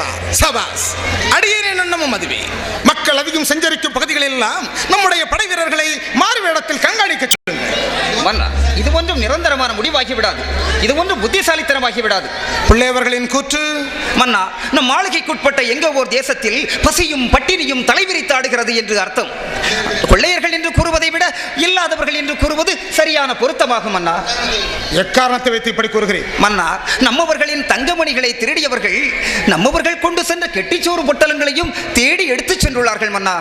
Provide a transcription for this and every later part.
தேவா சபாஸ். அடியேனே நன்னமும் அதுவே மக்கள் அதிகம் சஞ்சரிக்கும் பகுதிகளில் எல்லாம் நம்முடைய படை வீரர்களை மாறு வேடத்தில் கண்காணிக்க சொல்லுங்கள் மன்னா இது ஒன்றும் நிரந்தரமான முடிவாகி விடாது. இது ஒன்றும் புத்திசாலித்தனமாகி விடாது. பிள்ளையவர்களின் கூற்று? மன்னா நம் மாளிகைக்குட்பட்ட எங்க ஓர் தேசத்தில் பசியும் பட்டினியும் தலைவிரித்தாடுகிறது என்று அர்த்தம். கொள்ளையர்கள் என்று விட இல்லாதவர்கள் என்று கூறுவது சரியான பொருத்தமாகும் மன்னா எக்காரணத்தை வைத்து இப்படி கூறுகிறேன் மன்னா நம்மவர்களின் தங்கமணிகளை திருடியவர்கள் நம்மவர்கள் கொண்டு சென்ற கெட்டிச்சோறு பொட்டலங்களையும் தேடி எடுத்துச் சென்றுள்ளார்கள் மன்னா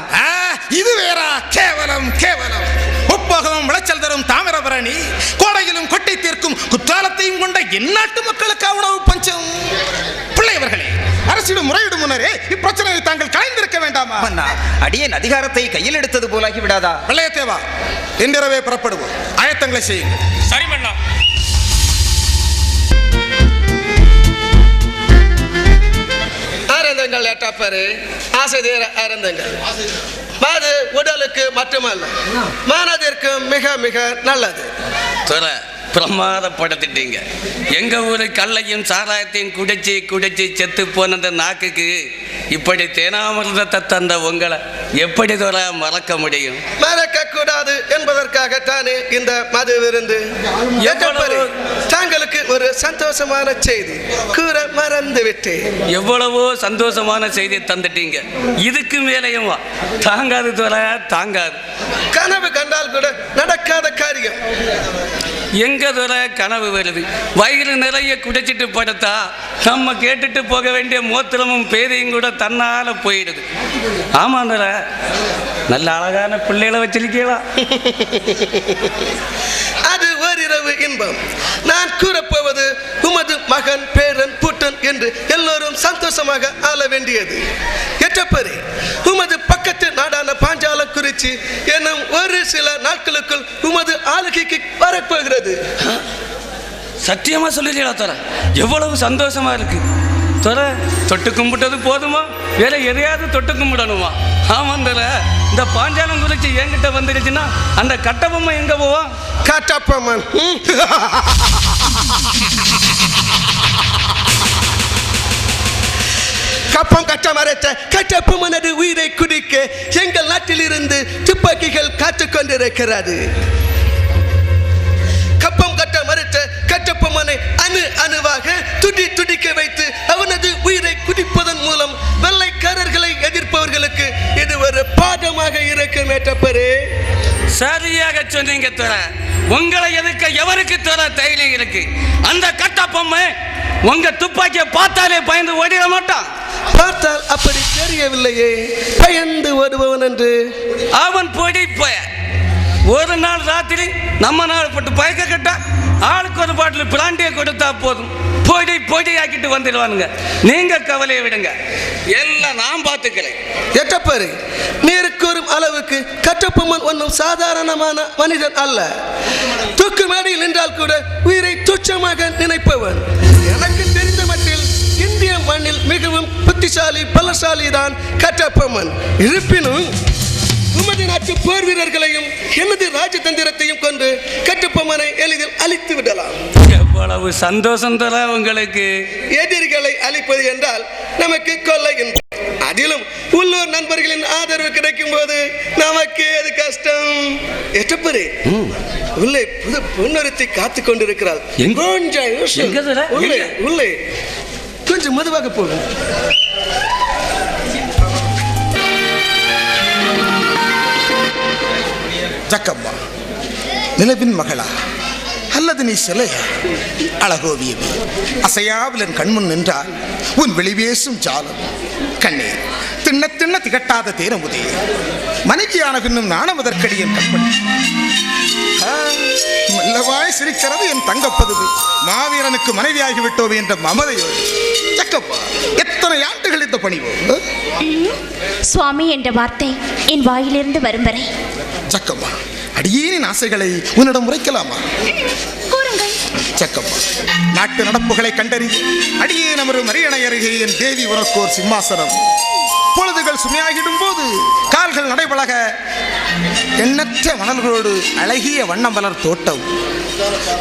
இது வேறா. கேவலம் கேவலம். உப்பகமும் விளைச்சல் தரும் தாமிரபரணி கோடையிலும் கொட்டை தீர்க்கும் குற்றாலத்தையும் கொண்ட எந்நாட்டு மக்களுக்கு உணவு பஞ்சம்? அரசிடம் முறையிடும் முன்னரே இப்பிரச்சனையை தாங்கள் கலைந்திருக்க வேண்டாமா? அடியேன் அதிகாரத்தை கையில் எடுத்தது போலாகி விடாதா? பிள்ளையத்தேவா இன்றிரவே புறப்படுவோம். ஆயத்தங்களை செய்யுங்கள். சரி மன்னா. ஆனந்தங்கள் ஏட்டாப்பாரு ஆசை தீர ஆனந்தங்கள் அது உடலுக்கு மட்டுமல்ல மனதிற்கு மிக மிக நல்லது. துற பிரமாதப்படுத்திட்டீங்க. எங்க ஊரு கல்லையும் சாராயத்தையும் குடிச்சு குடிச்சு செத்து போன அந்த நாக்குக்கு. இப்படி தேனாமிர்தத்தை தந்த உங்களை எப்படி துற மறக்க முடியும்? மறக்க கூடாது என்பதற்காகத்தானே இந்த மது விருந்து. தாங்களுக்கு ஒரு சந்தோஷமான செய்தி. கூற மறந்து விட்டேன். எவ்வளவோ சந்தோஷமான செய்தி தந்துட்டீங்க. இதுக்கு மேலேயும். தாங்காது துற தாங்காது. கனவு கண்டால் கூட நடக்காத காரியம். எங்க துற கனவு வருது? வயிறு நிறைய குடிச்சிட்டு படுத்தா நம்ம கேட்டுட்டு போக வேண்டிய மூத்திரமும் பேதையும் கூட தன்னால போயிடுது. ஆமா நல்ல அழகான பிள்ளைகளை வச்சிருக்கீங்களா? அது ஓரிரவு இன்பம். நான் கூறப்போவது உமது மகன் பேரன் புட்டன் என்று எல்லோரும் சந்தோஷமாக ஆள வேண்டியது. எட்டப்பரி உமது பக்கத்து நாடான பாஞ்சால குறிச்சி என்னும் ஒரு சில நாட்களுக்குள் உமது ஆளுகைக்கு வரப்போகிறது. சத்தியமா சொல்லிடுறா துற எவ்வளவு சந்தோஷமா இருக்கு. துற தொட்டு கும்பிட்டது போதுமா? வேற எதையாவது தொட்டு கும்பிடணுமா? ஆமாம் துற இந்த பாஞ்சாலம் குறிச்சி என்கிட்ட வந்துருச்சுன்னா அந்த கட்டபொம்மை எங்க போவான்? காட்டாப்பம்மன் ம். கப்பம் கட்ட மறைத்த கட்டப்பம்மனது உயிரை குடிக்க எங்கள் நாட்டிலிருந்து துப்பாக்கிகள் காத்துக் கொண்டிருக்கிறது. கப்பம் கட்ட மறுத்த கட்டப்பம்மனை அணு அணுவாக துடி துடிக்க வைத்து அவனது உயிரை குடிப்பதன் மூலம் வெள்ளைக்காரர்களை எதிர்ப்பவர்களுக்கு இது ஒரு பாடமாக இருக்கும் ஏற்றப்பரே சரியாக சொன்னீங்க தோற உங்களை எதிர்க்க எவருக்கு தோற தைரியம் இருக்கு? அந்த கட்டப்பொம்மை உங்க துப்பாக்கியை பார்த்தாலே பயந்து ஓடிட மாட்டான். பார்த்தால் அப்படி தெரியவில்லையே. பயந்து ஓடுபவன் என்று. அவன் பொடி போய ஒரு நாள் ராத்திரி நம்ம நாள் போட்டு பயக்க கட்டா ஆளுக்கு ஒரு பாட்டில் பிராண்டியை கொடுத்தா போதும். பொடி பொடி ஆக்கிட்டு வந்துடுவானுங்க. நீங்க கவலையை விடுங்க. எல்லாம் நான் பார்த்துக்கிறேன். எட்டப்பாரு நீர் அளவுக்கு கட்டப்பொம்மன் ஒன்றும் சாதாரணமான மனிதன் அல்ல. தூக்கு மேடையில் நின்றால் கூட உயிரை துச்சமாக நினைப்பவன் எனக்கு தெரிந்த மட்டில் இந்திய மண்ணில் மிகவும் புத்திசாலி பலசாலி தான் கட்டப்பொம்மன் இருப்பினும் உமது நாட்டு போர் வீரர்களையும் எனது ராஜதந்திரத்தையும் கொண்டு கட்டப்பொம்மனை எளிதில் அழித்து விடலாம். எவ்வளவு சந்தோஷம் தர உங்களுக்கு? எதிரிகளை அழிப்பது என்றால் நமக்கு கொள்ளை இன்பம். அதிலும் உள்ளூர் நண்பர்களின் ஆதரவு கிடைக்கும் போது நமக்கு அது கஷ்டம்? எட்டப்பரு உள்ளே புது பொன்னொருத்தி காத்து கொண்டிருக்கிறாள்? கொஞ்சம்? உள்ளே? உள்ளே. கொஞ்சம் மெதுவாக போகும் ஜக்கம்மா. நிலவின் மகளா. அல்லது நீ சிலையா? அழகோவியமே அசையாவில் என் கண்முன் நின்றால் உன் வெளிவேசும் ஜாலம். கண்ணே திண்ண திண்ண திகட்டாத தேரமுதே மனைவியான பின்னும் நாணவதற்கடி என் கண்மணி ஆ, மெல்லவாய் சிரிக்கிறது என் தங்கப்பதுவு. மாவீரனுக்கு மனைவியாகி விட்டோம் என்ற மமதையோ ஜக்கப்பா எத்தனை ஆண்டுகள் இந்த பணிவோ? சுவாமி என்ற வார்த்தை என் வாயிலிருந்து வரும் வரை ஜக்கம்மா அடியேனின் ஆசைகளை உன்னிடம் உரைக்கலாமா? சக்கம்மா. நாட்டு நடப்புகளை கண்டறி அடியே நமது மரியணை அருகே என் தேவி உனக்கோர் சிம்மாசனம். பொழுதுகள் சுமையாகிடும் போது கால்கள் நடைபழக எண்ணற்ற மணல்களோடு அழகிய வண்ணமலர் தோட்டம்.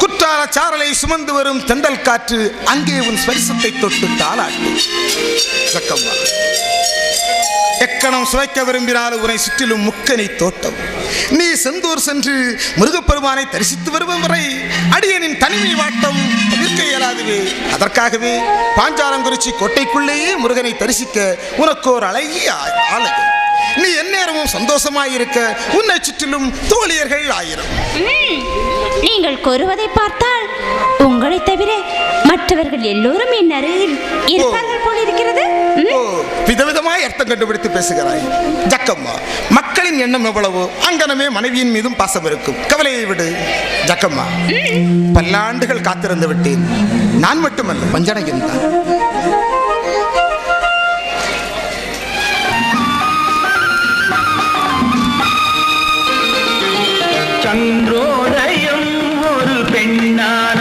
குற்றால சாரலை சுமந்து வரும் தென்றல் காற்று அங்கே உன் ஸ்பரிசத்தை தொட்டு தாளாட்டு. ஜக்கம்மா எக்கணம் சுவைக்க விரும்பினால் உன்னை சுற்றிலும் முக்கனி தோட்டம். நீ செந்தூர் சென்று முருகப்பெருமானை தரிசித்து வருவம் வரை அடியனின் தனிமை வாட்டம் தவிர்க்க இயலாதுவே. அதற்காகவே பாஞ்சாலங்குறிச்சி கோட்டைக்குள்ளேயே முருகனை தரிசிக்க உனக்கு ஒரு அழகிய ஆ- ஆலயம். நீ எந்நேரமும் சந்தோஷமாயிருக்க உன்னை சுற்றிலும் தோழியர்கள் ஆயிரம். நீங்கள் கூறுவதை பார்த்தால் உங்களை தவிர மற்றவர்கள் எல்லோரும் என் அருகில் இருப்பார்கள் போல் இருக்கிறது விதவிதமாய் அர்த்தம் கண்டுபிடித்து பேசுகிறாய். ஜக்கம்மா மக்களின் எண்ணம் எவ்வளவோ? அங்கனமே மனைவியின் மீதும் பாசம் இருக்கும். கவலையை விடு. ஜக்கம்மா பல்லாண்டுகள் காத்திருந்து விட்டேன். நான் மட்டுமல்ல பஞ்சனையும் தான் சந்திரோதயம் ஒரு பெண்ணான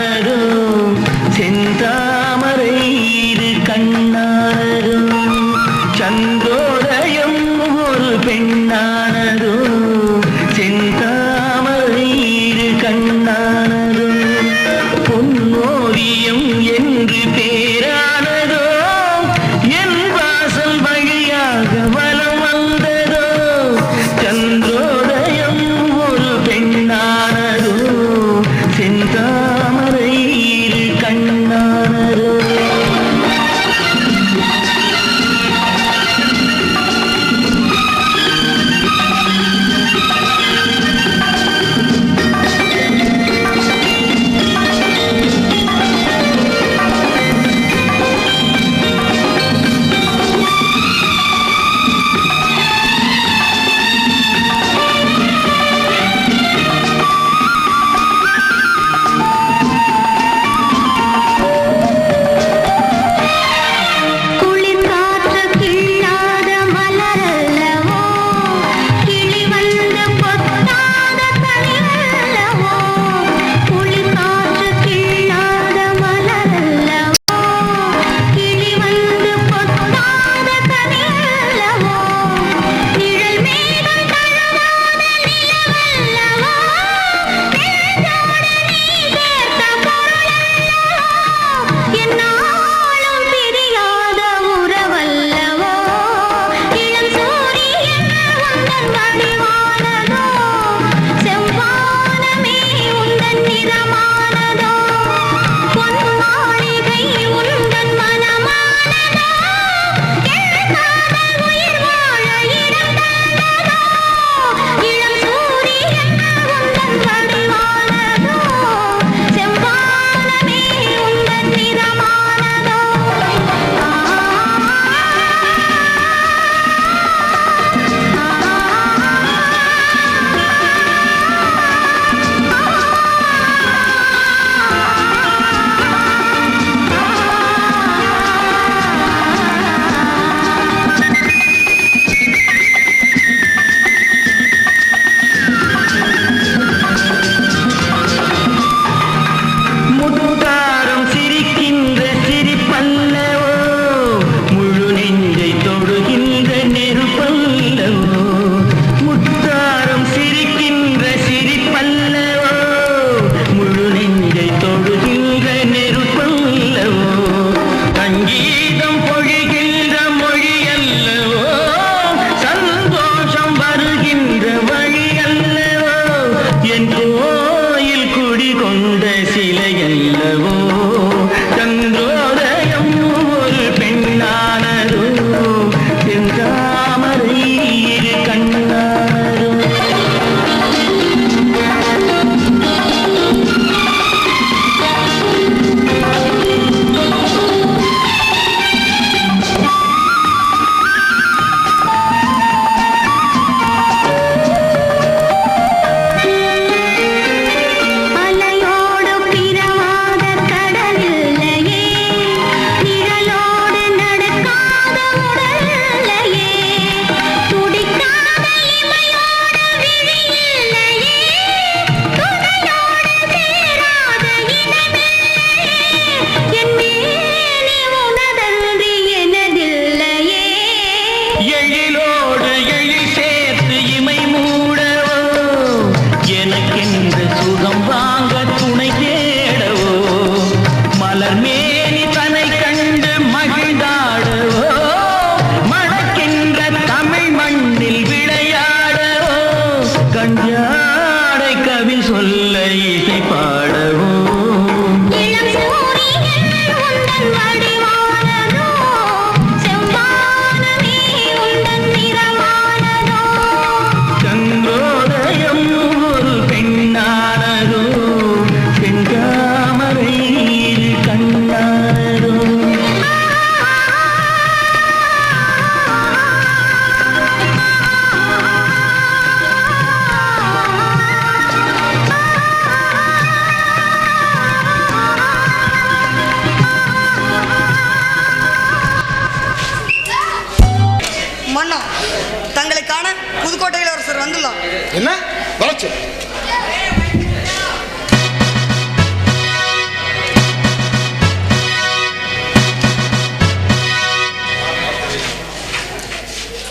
சிலை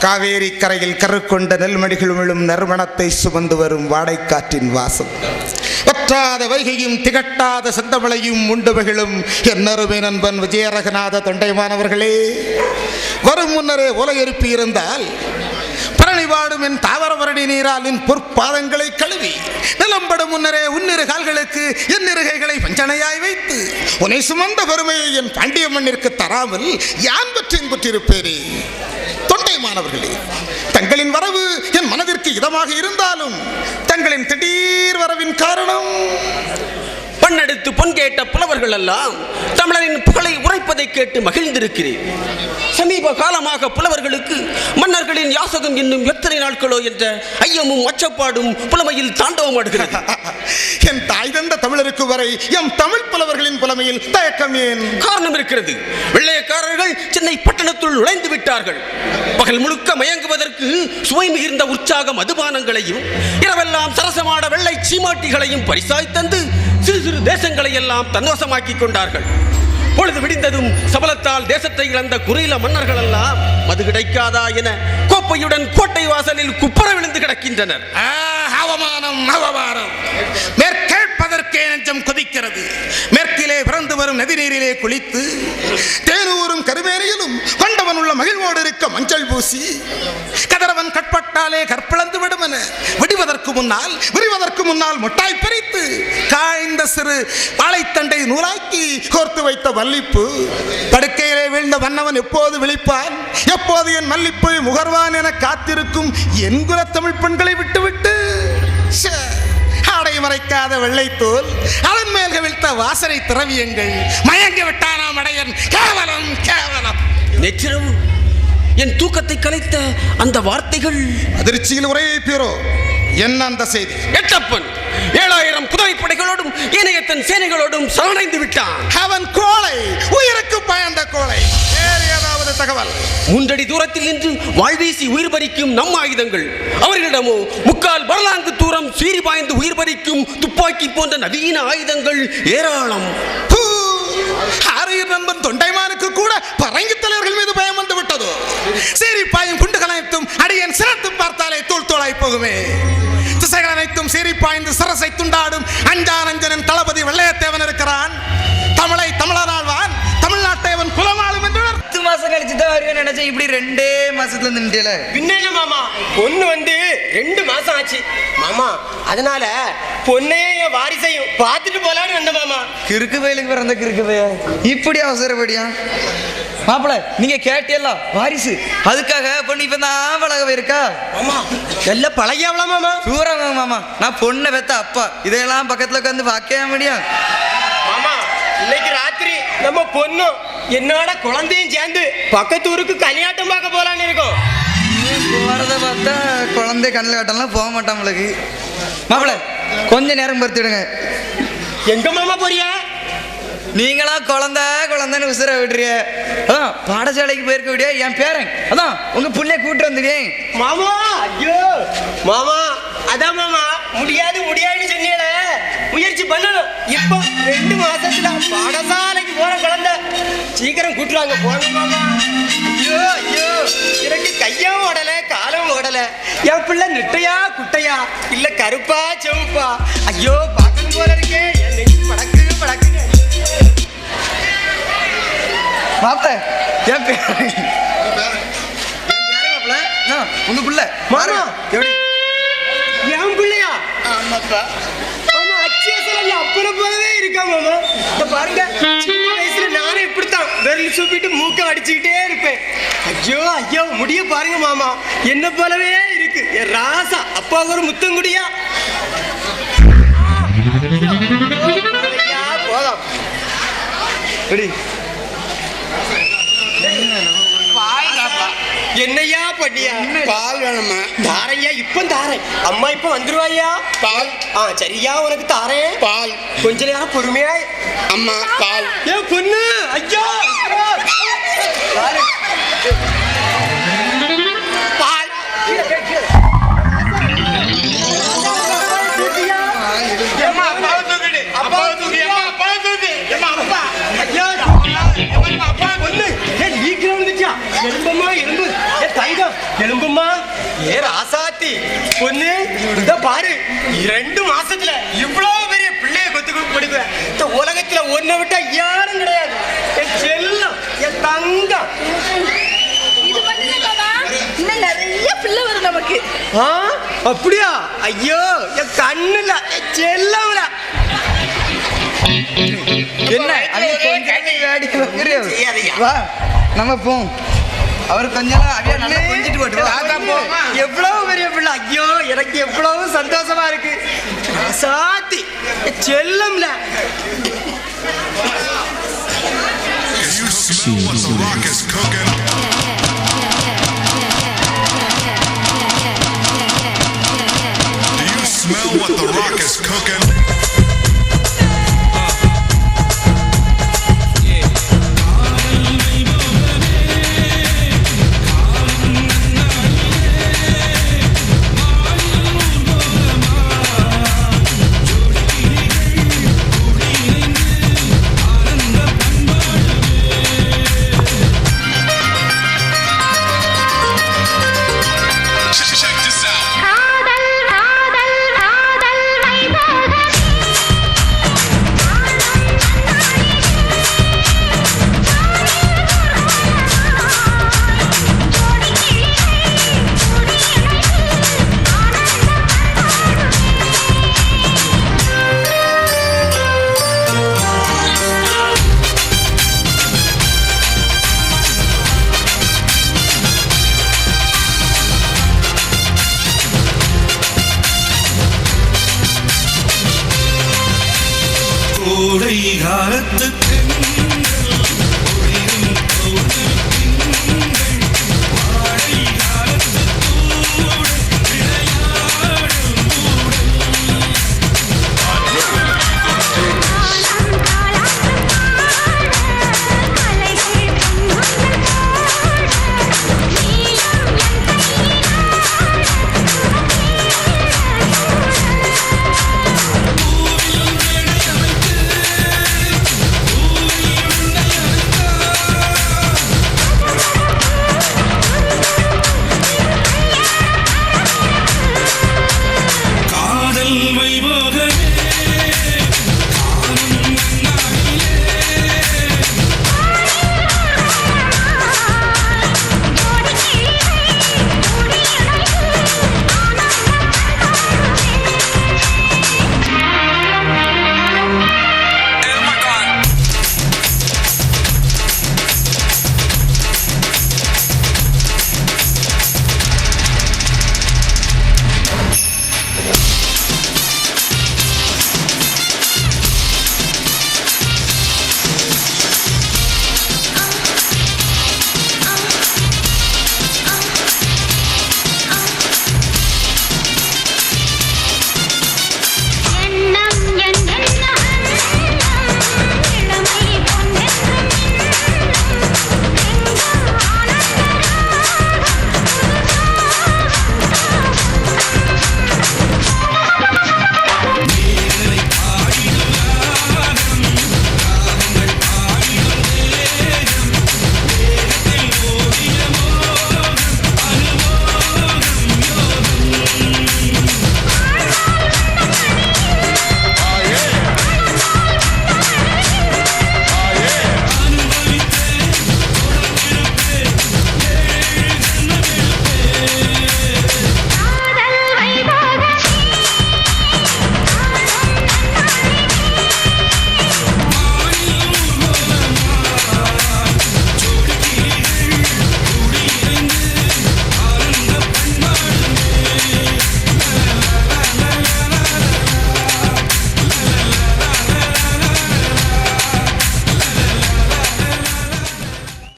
காவேரி கரையில் கருக்கொண்ட நெல்மணிகள் விழும் நறுமணத்தை சுமந்து வரும் வாடைக்காற்றின் வாசம் வற்றாத வைகையும் திகட்டாத செந்தமலையும் உண்டு மகிழும் என்னருமை நண்பன் விஜயரகநாத தொண்டைமானவர்களே வரும் முன்னரே உலை எழுப்பி இருந்தால் தரணி வாடும் என் தாவரவரணி நீரால் நீராலின் பொற்பாதங்களை கழுவி நிலம்படும் முன்னரே உன்னிரு கால்களுக்கு என் இருகைகளை வஞ்சனையாய் வைத்து உன்னை சுமந்த பெருமையை என் பாண்டிய மண்ணிற்கு தராமல் யான் பற்றி பெற்றிருப்பேரே தொண்டை மாணவர்களே தங்களின் வரவு என் மனதிற்கு இதமாக இருந்தாலும் தங்களின் திடீர் வரவின் காரணம் பண்ணெடுத்து பொன் கேட்ட புலவர்கள் எல்லாம் தமிழரின் புகழை உரைப்பதை கேட்டு மகிழ்ந்திருக்கிறேன். சமீப காலமாக புலவர்களுக்கு மன்னர்களின் யாசகம் இன்னும் எத்தனை நாட்களோ என்ற ஐயமும் அச்சப்பாடும் புலமையில் தாண்டவமாடுகிறது என் தாய் தந்த தமிழருக்கு வரை எம் தமிழ் புலவர்களின் புலமையில் தயக்கம் ஏன்? காரணம் இருக்கிறது. வெள்ளையக்காரர்கள் சென்னை பட்டணத்துள் நுழைந்து விட்டார்கள். பகல் முழுக்க மயங்குவதற்கு சுவை மிகுந்த உற்சாக மதுபானங்களையும் இரவெல்லாம் சரசமான வெள்ளை சீமாட்டிகளையும் பரிசாய் தந்து சிறு சிறு தேசங்களை எல்லாம் தன்வசமாக்கி கொண்டார்கள். பொழுது விடிந்ததும் சபலத்தால் தேசத்தை இழந்த குறையில மன்னர்கள் எல்லாம் மது கிடைக்காதா என கோப்பையுடன் கோட்டை வாசலில் குப்பர விழுந்து கிடக்கின்றனர். அவமானம் அவமானம். மேற்கேட்பதற்கே நெஞ்சம் கொதிக்கிறது. மேற்கிலே பிறந்து வரும் நதிநீரிலே குளித்து தேனூரும் கருமேனியிலும் கொண்டவன் உள்ள மகிழ்வோடு இருக்க மஞ்சள் பூசி கதிரவன் கட்பட்டாலே கற்பிழந்து விடும் என விடுவதற்கு முன்னால் விரிவதற்கு முன்னால் முட்டாய் பிரித்து காய்ந்த சிறு வாழைத்தண்டை நூலாக்கி கோர்த்து வைத்த மல்லிப்பு படுக்கையிலே வீழ்ந்த வண்ணவன் எப்போது விழிப்பான்? எப்போது என் மல்லிப்பை முகர்வான் என காத்திருக்கும் என்குல தமிழ் பெண்களை விட்டுவிட்டு? சே ஆடை மறைக்காத வெள்ளைத்தோல் அதன் மேல் கவிழ்த்த வாசனை திரவியங்கள். மயங்கி விட்டானாம் அடையன் கேவலம் கேவலம். நேற்றிரவு என் தூக்கத்தை கலைத்த அந்த வார்த்தைகள். அதிர்ச்சியில் உரையை வைப்பீரோ என்ன அந்த செய்தி. எட்டப்பன் ஏழாயிரம் குதிரைப்படைகளோடும் ஏனையத்தன் சேனைகளோடும் சரணடைந்து விட்டான். அவன் கோழை உயிருக்கு பயந்த கோழை வேறு ஏதாவது தகவல். மூன்றடி தூரத்தில் நின்று வாழ்வீசி உயிர் பறிக்கும் நம் ஆயுதங்கள். அவர்களிடமோ முக்கால் வரலாங்கு தூரம் சீறி பாய்ந்து உயிர் பறிக்கும் துப்பாக்கி போன்ற நவீன ஆயுதங்கள் ஏராளம். நண்பன் தொண்டைமானுக்கு கூட பரங்கி தலைவர்கள் மீது பயம் வந்து விட்டதோ சீறி பாயும் குண்டுகள் அனைத்தும் அடியன் சிரத்து பார்த்தாலே தூள் தூளாய் போகுமே. திசைகள் அனைத்தும் சீறி பாய்ந்து சரசை துண்டாடும் அஞ்சான் அஞ்சனின் தளபதி வெள்ளையத்தேவன் இருக்கிறான். வருவேன் நினைச்சேன் இப்படி ரெண்டே மாசத்துல நின்றுல பின்ன மாமா. பொண்ணு வந்து ரெண்டு மாசம் ஆச்சு. மாமா அதனால பொண்ணையும் என் வாரிசையும் பார்த்துட்டு போலான்னு வந்த மாமா. கிறுக்கு வயலுக்கு பிறந்த கிறுக்கு இப்படி அவசரப்படியா? மாப்பிள நீங்க கேட்டியல்ல வாரிசு. அதுக்காக பொண்ணு இப்ப தான் பழக இருக்கா மாமா. எல்லாம் பழகியாவலாம் மாமா? சூரங்க மாமா. நான் பொண்ணை பெத்த அப்பா. இதையெல்லாம் பக்கத்துல உட்காந்து பார்க்கவே முடியும் மாமா இன்னைக்கு ராத்திரி நம்ம பொண்ணும் என்னோட குழந்தையும் சேர்ந்து பக்கத்து ஊருக்கு கல்யாட்டம் பார்க்க போலான்னு இருக்கோம். போறத பார்த்தா குழந்தை கண்ணில் கட்டலாம் போக மாட்டான் உங்களுக்கு மாப்பிள கொஞ்ச நேரம் பொறுத்துடுங்க எங்க மாமா போறியா? நீங்களா குழந்தை குழந்தைன்னு உசுர விடுறிய. அதான் பாடசாலைக்கு போயிருக்க விடியா என் பேரன். அதான் உங்க புள்ளைய கூட்டு வந்துடுறேன் மாமா ஐயோ மாமா அதான் மாமா முடியாது முடியாதுன்னு சொன்னீங்களே. முயற்சி பண்ணணும். இப்போ ரெண்டு மாசத்துல பாடசாலைக்கு போற குழந்தை. சீக்கிரம் கூட்டுவாங்க போங்க மாமா. ஐயோ ஐயோ. எனக்கு கையும் ஓடல காலும் ஓடல. என் பிள்ளை நெட்டையா குட்டையா? இல்ல கருப்பா செவப்பா? ஐயோ பார்க்கணும் போல இருக்கே. என் நெஞ்சு படக்கு படக்குன்னு. மாப்பிள என் பேரன் ஆ, உங்க புள்ள. மாமா. எப்படி? என் பிள்ளையா? சொல்லி அப்புறம் போலவே இருக்கா மாமா? இந்த பாருங்க சின்ன வயசுல நானும் இப்படித்தான். விரல் சூப்பிட்டு மூக்க அடிச்சுக்கிட்டே இருப்பேன். ஐயோ ஐயோ முடிய பாருங்க மாமா. என்ன போலவே இருக்கு. என் ராசா அப்பா ஒரு முத்தங்குடியா? ஐயா, போதும் அப்படியா பால் வேணுமா? தாரையா? இப்ப தாரேன். அம்மா இப்ப வந்துருவாயா? பால். ஆ சரியா? உனக்கு தாரேன்? பால். கொஞ்ச பொறுமையா அம்மா பால். ஏ பொண்ணு! ஐயா! பால். எலும்பமா எலும்பு? பொண்ணு இத பாரு. ரெண்டு மாசத்துல இவ்வளவு பெரிய பிள்ளைய கொத்து கொடுக்க இந்த உலகத்துல ஒன்ன விட்டா யாரும் கிடையாது. என் செல்லம் என் தங்கம். இது இன்னும் நிறைய பிள்ளை வரும் நமக்கு. ஆ? அப்படியா? ஐயோ என் கண்ணுல என் செல்லம்ல. என்ன? நம்ம போம் அவர் கொஞ்ச நேரம் அவிய நல்லா கொஞ்சிட்டு போட்டு வா. எவ்வளவு பெரிய பிள்ளை ஐயோ எனக்கு எவ்வளவு சந்தோஷமா இருக்கு சாத்தி செல்லம்ல You smell what the rock is cooking. Do you smell what the rock is cooking? கோடை